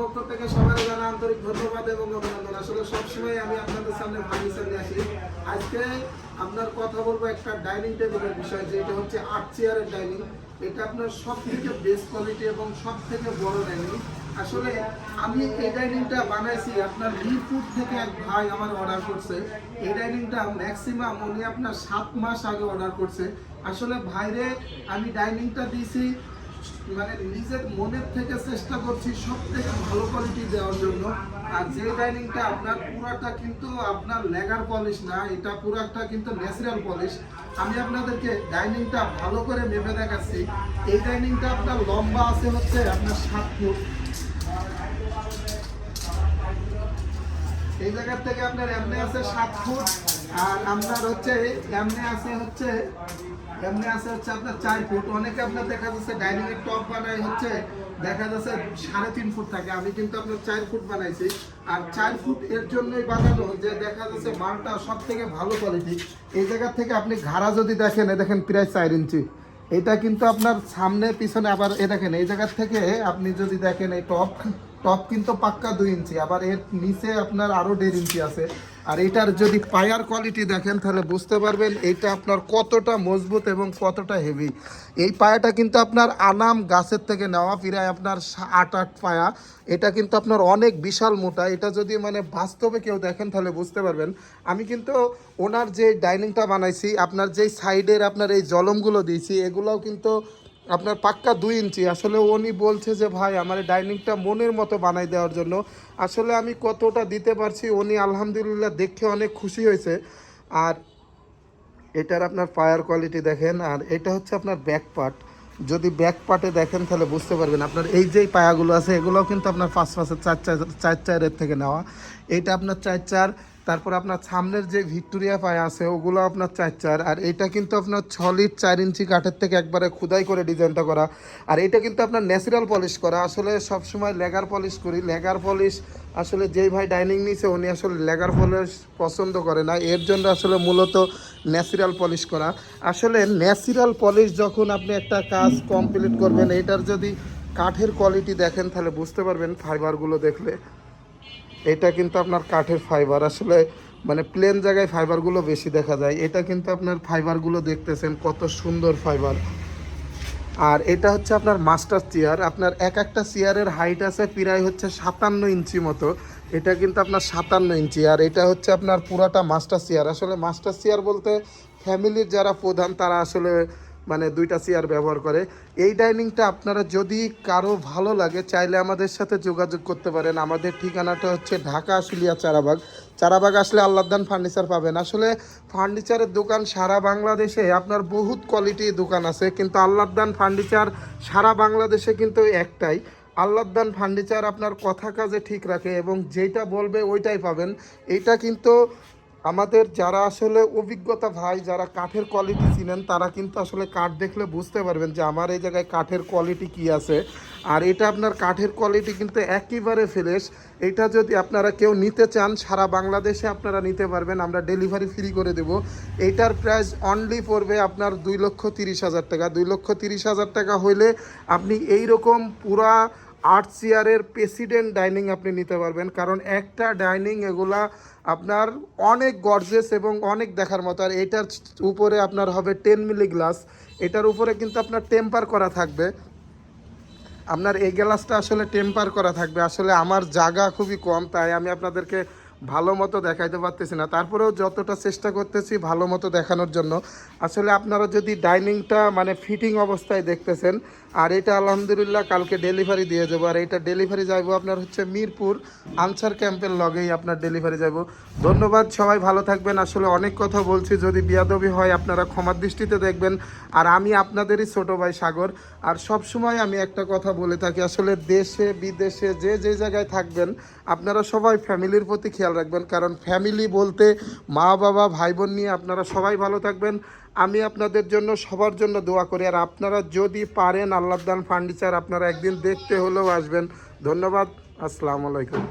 পক্ষ থেকে আন্তরিক ধন্যবাদ এবং আসলে সবসময় আমি আপনাদের সামনে আসি। আজকে আপনার কথা বলব একটা ডাইনিং টেবিলের বিষয় যে এটা হচ্ছে চেয়ারের ডাইনিং। এটা আপনার বেস্ট কোয়ালিটি এবং বড় ডাইনিং। আসলে আমি এই ডাইনিংটা বানাইছি আপনার মিরপুর থেকে এক ভাই আমার অর্ডার করছে। এই ডাইনিংটা ম্যাক্সিমাম উনি আপনার সাত মাস আগে অর্ডার করছে। আসলে ভাইরে আমি ডাইনিংটা দিয়েছি মানে নিজের মনের থেকে চেষ্টা করছি সব থেকে ভালো কোয়ালিটি দেওয়ার জন্য। আর যে ডাইনিংটা আপনার পুরাটা কিন্তু আপনার লেগার পলিশ না, এটা পুরাটা কিন্তু ন্যাচারাল পলিশ আমি আপনাদেরকে ডাইনিংটা ভালো করে মেপে দেখাচ্ছি। এই ডাইনিংটা আপনার লম্বা আছে হচ্ছে আপনার সাত ফুট। এই জায়গার থেকে আপনার এমনি আছে সাত ফুট। আর আপনার হচ্ছে এমনি আছে হচ্ছে এমনি আছে হচ্ছে আপনার চার ফুট। অনেকে আপনার দেখা যাচ্ছে ডাইনিং এর টপ বানায় হচ্ছে, দেখা যাচ্ছে সাড়ে তিন ফুট থাকে। আমি কিন্তু আপনার চার ফুট বানাইছি। আর চার ফুট এর জন্যই বানানো যে দেখা যাচ্ছে মালটা সব থেকে ভালো কোয়ালিটি এই জায়গা থেকে আপনি ঘাড়া যদি দেখেন দেখেন প্রায় চার ইঞ্চি। এটা কিন্তু আপনার সামনে, পিছনে আবার এ দেখেন, এই জায়গার থেকে আপনি যদি দেখেন এই টপ টপ কিন্তু পাক্কা দুই ইঞ্চি। আবার এর নিচে আপনার আরও দেড় ইঞ্চি আছে। আর এটার যদি পায়ার কোয়ালিটি দেখেন, তাহলে বুঝতে পারবেন এটা আপনার কতটা মজবুত এবং কতটা হেভি। এই পায়াটা কিন্তু আপনার আনাম গাছের থেকে নেওয়া, প্রায় আপনার আট আট পায়া। এটা কিন্তু আপনার অনেক বিশাল মোটা। এটা যদি মানে বাস্তবে কেউ দেখেন, তাহলে বুঝতে পারবেন। আমি কিন্তু ওনার যে ডাইনিংটা বানাইছি, আপনার যেই সাইডের আপনার এই জলমগুলো দিয়েছি, এগুলোও কিন্তু আপনার পাক্কা দুই ইঞ্চি। আসলে উনি বলছে যে, ভাই, আমার ডাইনিংটা মনের মতো বানাই দেওয়ার জন্য। আসলে আমি কতটা দিতে পারছি, উনি আলহামদুলিল্লাহ দেখে অনেক খুশি হয়েছে। আর এটার আপনার ফায়ার কোয়ালিটি দেখেন, আর এটা হচ্ছে আপনার ব্যাক পার্ট। যদি ব্যাক পার্টে দেখেন, তাহলে বুঝতে পারবেন আপনার এই যেই পায়াগুলো আছে, এগুলোও কিন্তু আপনার ফার্স্ট পাঁচের চার চার চার চারের থেকে নেওয়া। এইটা আপনার চার চার তারপর আপনার সামনের যে ভিক্টোরিয়া পায়া আছে, ওগুলো আপনার চার চার। আর এটা কিন্তু আপনার ছ লিট চার ইঞ্চি কাঠের থেকে একবারে খুদাই করে ডিজাইনটা করা। আর এটা কিন্তু আপনার ন্যাচারাল পলিশ করা। আসলে সবসময় লেগার পলিশ করি। লেগার পলিশ আসলে যেই ভাই ডাইনিং নিছে, উনি আসলে লেগার পলিশ পছন্দ করে না। এর জন্য আসলে মূলত ন্যাচারাল পলিশ করা। আসলে ন্যাচারাল পলিশ যখন আপনি একটা কাজ কমপ্লিট করবেন, এটার যদি কাঠের কোয়ালিটি দেখেন, তাহলে বুঝতে পারবেন ফাইবারগুলো দেখলে। এটা কিন্তু আপনার কাঠের ফাইবার আসলে মানে প্লেন জায়গায় ফাইবারগুলো বেশি দেখা যায়। এটা কিন্তু আপনার ফাইবারগুলো দেখতেছেন, কত সুন্দর ফাইবার আর এটা হচ্ছে আপনার মাস্টার চেয়ার আপনার এক একটা চেয়ারের হাইট আছে প্রায় হচ্ছে সাতান্ন ইঞ্চি মতো। এটা কিন্তু আপনার সাতান্ন ইঞ্চি। আর এটা হচ্ছে আপনার পুরাটা মাস্টার চেয়ার আসলে মাস্টার চেয়ার বলতে ফ্যামিলির যারা প্রধান, তারা আসলে মানে দুইটা চেয়ার ব্যবহার করে। এই ডাইনিংটা আপনারা যদি কারও ভালো লাগে, চাইলে আমাদের সাথে যোগাযোগ করতে পারেন। আমাদের ঠিকানাটা হচ্ছে ঢাকা আশুলিয়া চারাবাগ। চারাবাগ আসলে আল্লাহদান ফার্নিচার পাবেন। আসলে ফার্নিচারের দোকান সারা বাংলাদেশে, আপনার বহুত কোয়ালিটি দোকান আছে, কিন্তু আল্লাহদান ফার্নিচার সারা বাংলাদেশে কিন্তু একটাই। আল্লাহদান ফার্নিচার আপনার কথা কাজে ঠিক রাখে এবং যেটা বলবে ওইটাই পাবেন। এটা কিন্তু আমাদের যারা আসলে অভিজ্ঞতা ভাই, যারা কাঠের কোয়ালিটি চিনেন, তারা কিন্তু আসলে কাঠ দেখলে বুঝতে পারবেন যে আমার এই জায়গায় কাঠের কোয়ালিটি কি আছে। আর এটা আপনার কাঠের কোয়ালিটি কিন্তু একেবারে ফ্রেশ এটা যদি আপনারা কেউ নিতে চান, সারা বাংলাদেশে আপনারা নিতে পারবেন। আমরা ডেলিভারি ফ্রি করে দেব। এইটার প্রাইস অনলি পড়বে আপনার দুই লক্ষ তিরিশ হাজার টাকা। দুই লক্ষ তিরিশ হাজার টাকা হইলে আপনি এই রকম পুরা আট চেয়ারের প্রেসিডেন্ট ডাইনিং আপনি নিতে পারবেন। কারণ একটা ডাইনিং এগুলা আপনার অনেক গর্জেস এবং অনেক দেখার মতো। আর এটার উপরে আপনার হবে টেন মিলি গ্লাস এটার উপরে কিন্তু আপনার টেম্পার করা থাকবে। আপনার এই গ্লাসটা আসলে টেম্পার করা থাকবে। আসলে আমার জায়গা খুবই কম, তাই আমি আপনাদেরকে ভালো মতো দেখাইতে পারতেছি না। তারপরেও যতটা চেষ্টা করতেছি ভালো মতো দেখানোর জন্য। আসলে আপনারা যদি ডাইনিংটা মানে ফিটিং অবস্থায় দেখতেছেন, আর এটা আলহামদুলিল্লাহ কালকে ডেলিভারি দিয়ে যাব। আর এটা ডেলিভারি যাইবো আপনার হচ্ছে মিরপুর আনসার ক্যাম্পের লগেই আপনার ডেলিভারি যাব ধন্যবাদ, সবাই ভালো থাকবেন। আসলে অনেক কথা বলছি, যদি বিয়াদবি হয় আপনারা ক্ষমার দৃষ্টিতে দেখবেন। আর আমি আপনাদেরই ছোট ভাই সাগর। আর সব সময় আমি একটা কথা বলে থাকি, আসলে দেশে, বিদেশে যে যে জায়গায় থাকবেন, আপনারা সবাই ফ্যামিলির প্রতি খেয়াল রাখবেন, কারণ ফ্যামিলি বলতে মা, বাবা ভাই বোন নিয়ে আপনারা সবাই ভালো থাকবেন। আমি আপনাদের জন্য সবার জন্য দোয়া করি, আর আপনারা যদি পারেন আল্লাহদান ফার্নিচার আপনারা একদিন দেখতে হলেও আসবেন। ধন্যবাদ, আসসালামু আলাইকুম।